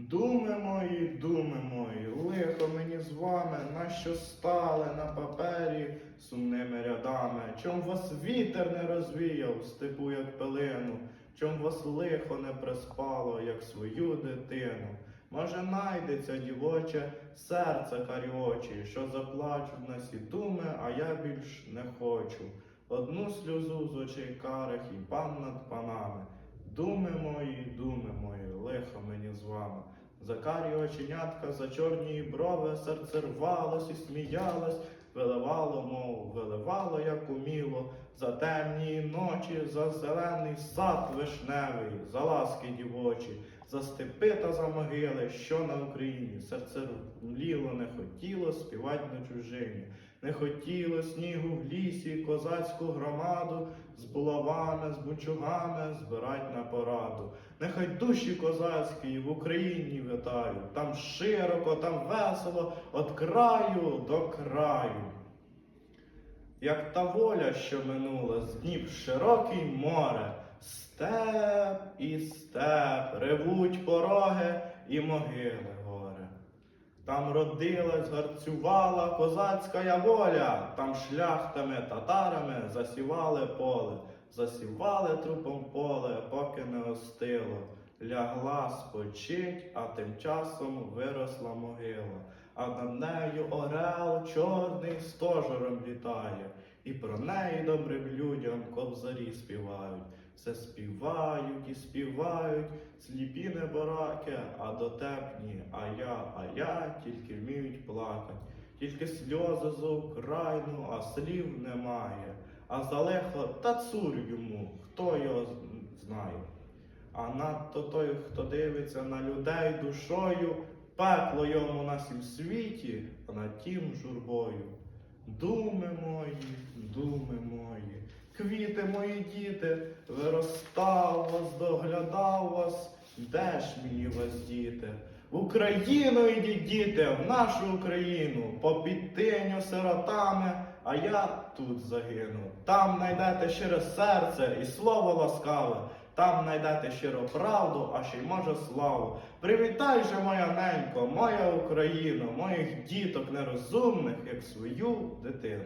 Думи мої, думи мої, лихо мені з вами, нащо стали на папері сумними рядами, чом вас вітер не розвіяв, степу, як пилину, чом вас лихо не приспало, як свою дитину. Може, найдеться дівоче серце карі очі, що заплачуть на сі думи, а я більш не хочу. Одну сльозу з очей карих і пан над панами. Думи мої, думи мої, лихо мені з вами. За карі оченятка, за чорні брови, серце рвалось і сміялось, виливало, мов, виливало, як уміло, за темні ночі, за зелений сад вишневий, за ласки дівочі, за степи та за могили, що на Україні. Серце мліло, не хотіло співать на чужині. Не хотіло снігу в лісі, козацьку громаду з булавами, з бунчугами збирать на пораду. Нехай душі козацькі в Україні витають, там широко, там весело, от краю до краю. Як та воля, що минула, з днів широкий море, степ і степ, ревуть пороги і могили горе. Там родилась, гарцювала козацька воля, там шляхтами, татарами засівали поле, засівали трупом поле, поки не остило. Лягла спочить, а тим часом виросла могила, а над нею орел чорний стожером літає, і про неї добрим людям кобзарі співають. Все співають і співають, сліпі небораки, а дотепні, а я, а я тільки вміють плакать. Тільки сльози за Україну, а слів немає. А за та цур йому, хто його знає. А надто той, хто дивиться на людей душою, пекло йому на сім світі, а на тім журбою. Думи мої, думи мої, квіти мої діти, виростав вас, доглядав вас, де ж мені вас діти? В Україну ідіть, діти, в нашу Україну, по підтиню сиротами, а я тут загину. Там знайдете щире серце і слово ласкаве, там знайдете щиро правду, а ще й може славу. Привітай же, моя ненько, моя Україна, моїх діток нерозумних, як свою дитину.